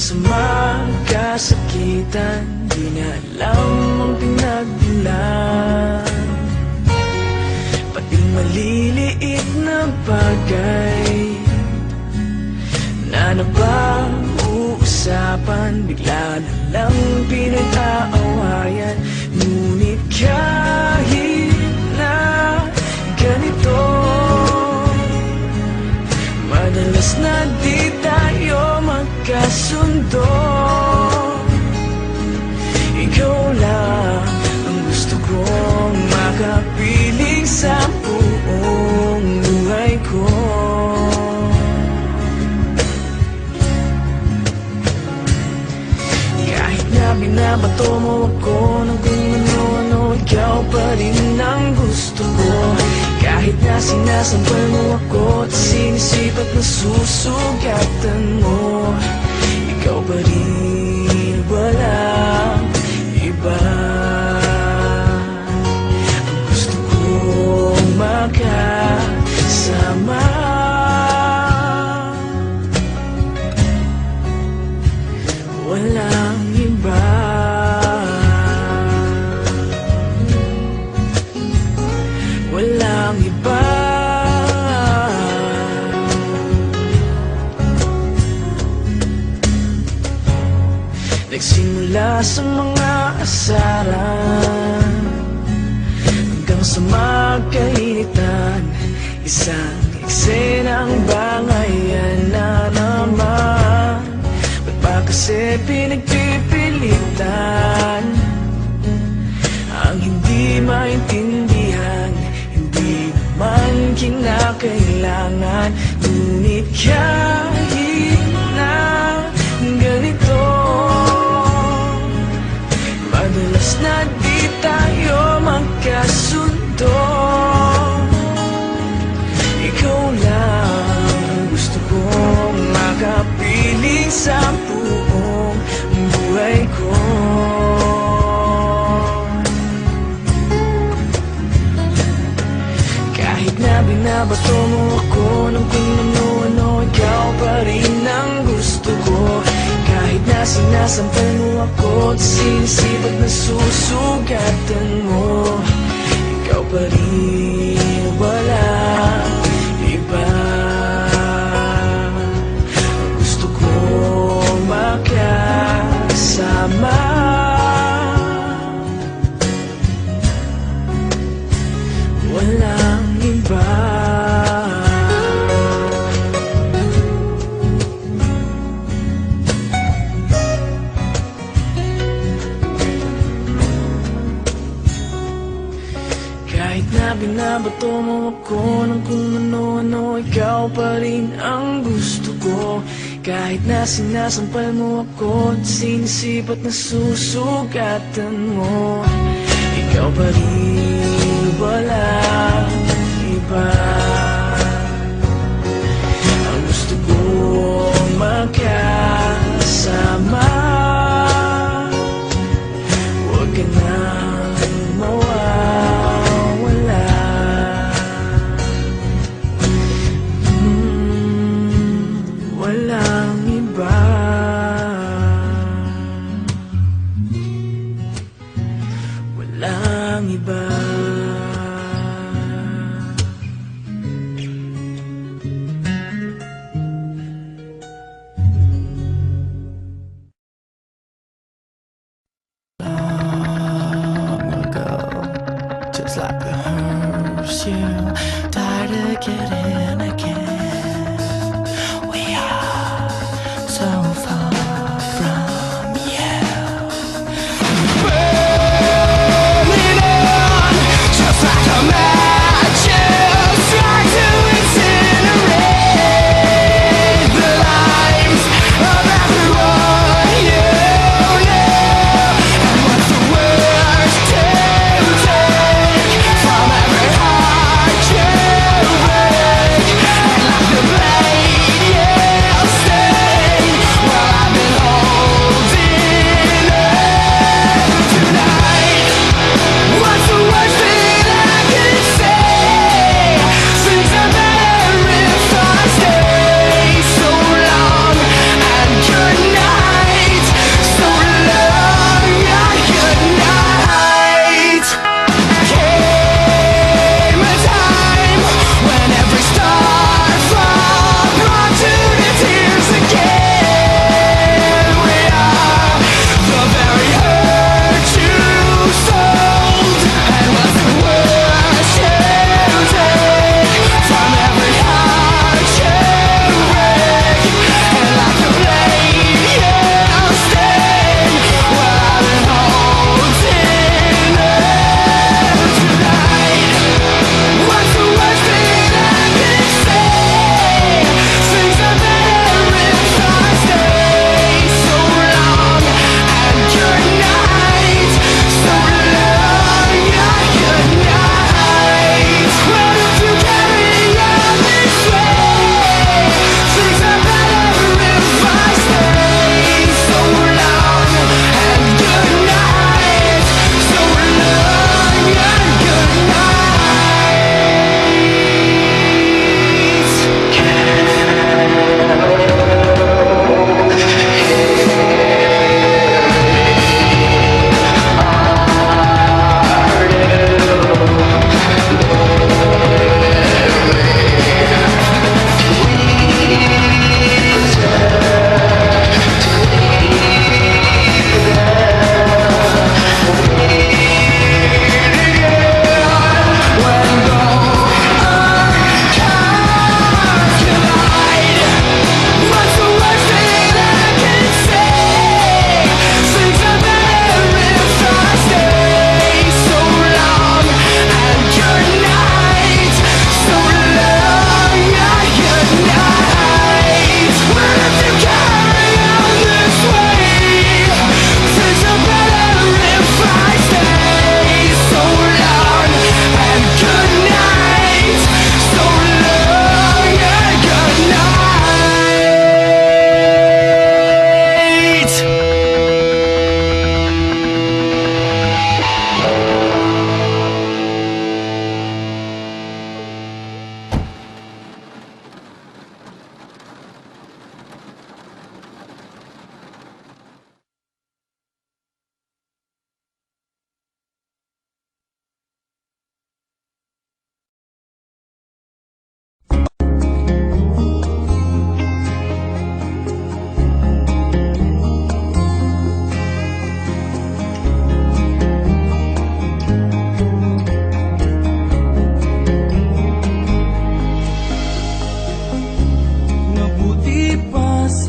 sa magkasakitan Di niya alam ang pinagmulan Pati maliliit na bagay Na napag-uusapan Bigla na lang pinag-aawayan. Ngunit kahit Ikaw lang ang gusto kong makapiling sa buong buhay ko. Kahit na binabato mo ako ng kung ano-ano Ikaw pa rin ang gusto ko. Kahit na sinasampal mo ako At sinisipat na susugatan mo Ikaw pa rin Nagsimula sa mga asaran Hanggang sa magkainitan Isang eksenang bangayan na naman. Ba't ba kasi pinagpipilitan binabato mo ako ng kung ano-ano Ikaw pa rin ang gusto ko. Kahit na sinasampal mo ako At sinisipat na susugatan mo Ikaw pa rin Ikaw pa rin ang gusto ko. Kahit na sinasampal mo ako At sinisipat na susugatan mo. Ikaw pa rin wala iba. Ang gusto kong makasama ng iba Just like the herbs you die to get in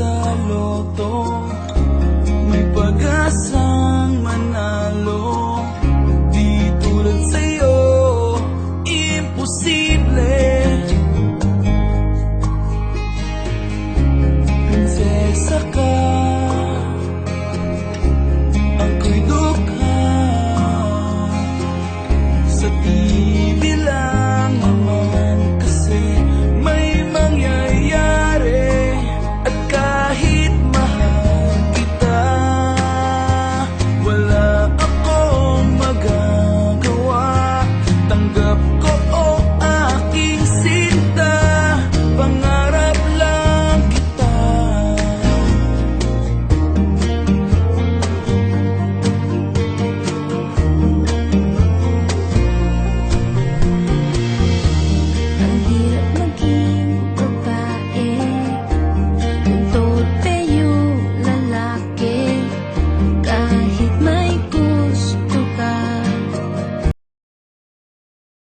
在落冬